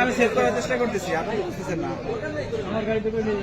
আমি সেভ করার চেষ্টা করতেছি আপনি বুঝতেছেন না। আমার গাড়িতে করে নিয়ে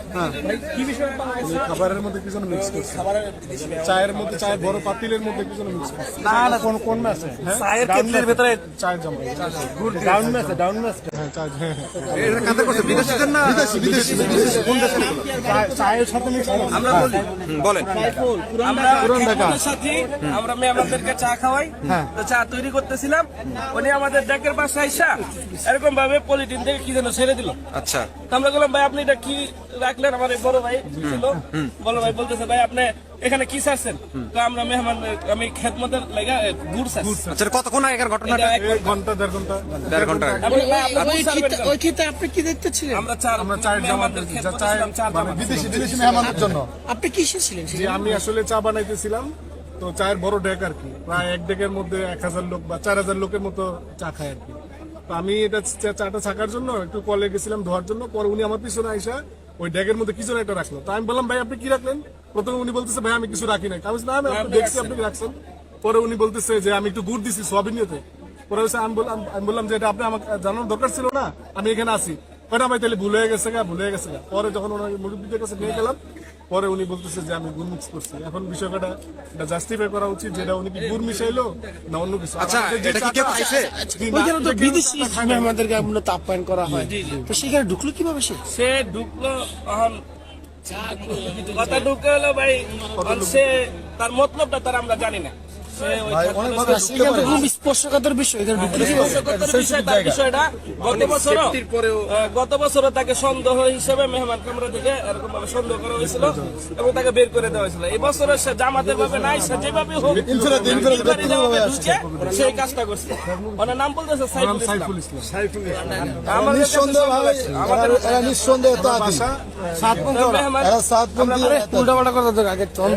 খাবারের মধ্যে কি যেন মিক্স করছে? চায়ের মধ্যে চায়ের বড় পাতিলের মধ্যে কি যেন মিক্স করছে? না না কোন কোন ম্যাচে চায়ের কেটলির ভেতরে চায়ের জমা ডাউন ম্যাচে ডাউন ম্যাচে হ্যাঁ চায় হ্যাঁ হ্যাঁ। এটা কাঁদে করছে বিদেশিদের না? বিদেশি বিদেশি বিদেশি কোন দেশের চায়ের সাথে মিক্স আমরা বলি বলেন। আমরা পুরান ঢাকা। সাথে আমরা মেহমানদেরকে চা খাওয়াই। হ্যাঁ। তো চা তৈরি করতেছিলাম। উনি আমাদের ডেকের পাশে আইসা এরকম ভাবে পলিটিন থেকে কি যেন ছেড়ে দিল। আচ্ছা। তো আমরা বললাম ভাই আপনি এটা কি রাখলেন? আমার বড় ভাই ছিল। বড় ভাই বলতেছে ভাই আপনি এখানে কি চাচ্ছেন তো আমরা মেহমান আমি খেদমতের লাগা গুড় চাচ্ছি কতক্ষণ ঘটনাটা? এক- এক ঘণ্টা দেড় ঘণ্টা। দেড় ঘণ্টা আপনি- ওই ক্ষেত্রে- কি দেখতে ছিলেন? আমরা চার আমরা চার মানে বিদেশি বিদেশি মেহমানের জন্য। আপনি কিসে ছিলেন যে আমি আসলে চা বানাইতেছিলাম তো চায়ের বড় ডেক আর কি। প্রায় এক ডেকের মধ্যে এক হাজার লোক বা চার হাজার লোকের মতো চা খায় আর কি। তো আমি এটা চাটা ছাকার জন্য একটু কলে গেছিলাম ধোয়ার জন্য পরে উনি আমার পিছনে আইসা ওই ড্যাগের মধ্যে কিছু না একটা রাখল। তো আমি বললাম ভাই আপনি কি রাখলেন? প্রথমে উনি বলতেছে ভাই আমি কিছু রাখি নাই। আমি না আমি আপনি দেখছি আপনি রাখছেন। পরে উনি বলতেছে যে আমি একটু গুড় দিছি সোয়াবিন নিতে। পরে আমি বললাম আমি বললাম যে এটা আপনি আমাকে জানানোর দরকার ছিল না আমি এখানে আছি। কয়টা ভাই তাহলে ভুলে গেছে গা ভুলে গেছে গা। পরে যখন ওনার মুরব্বীদের কাছে নিয়ে গেলাম পরে উনি বলতেছে যে আমি গুড় মিক্স করছি। এখন বিষয়টা এটা জাস্টিফাই করা উচিত যেটা উনি কি গুড় মিশাইলো না অন্য কিছু? আচ্ছা, এটা কি কেউ খাইছে? ওইখানে তো বিদেশি। মেহমানদেরকে মূলত আপ্যায়ন করা হয়। তো সেখানে ঢুকলো কীভাবে সে? সে ঢুকলো এখন কথা ঢুকে হলো ভাই সে তার মতলবটা তার আমরা জানি না। স্পর্শকাতর বিষয় বিষয়টা গত বছর গত বছর তাকে সন্দেহ হিসেবে মেহমান কামরা থেকে এরকম ভাবে সন্দেহ করা হয়েছিল এবং তাকে বের করে দেওয়া হয়েছিল। এই বছরের সে জামাতের ভাবে নাই সে যেভাবে হোক সেই কাজটা করছে। ওনার নাম বলতেছে সাইফুল ইসলাম। সাইফুল ইসলাম। আমাদের কাছে আমাদের বাসা সাতপন্থী মেহমান উল্টাপাল্টা কথা আগে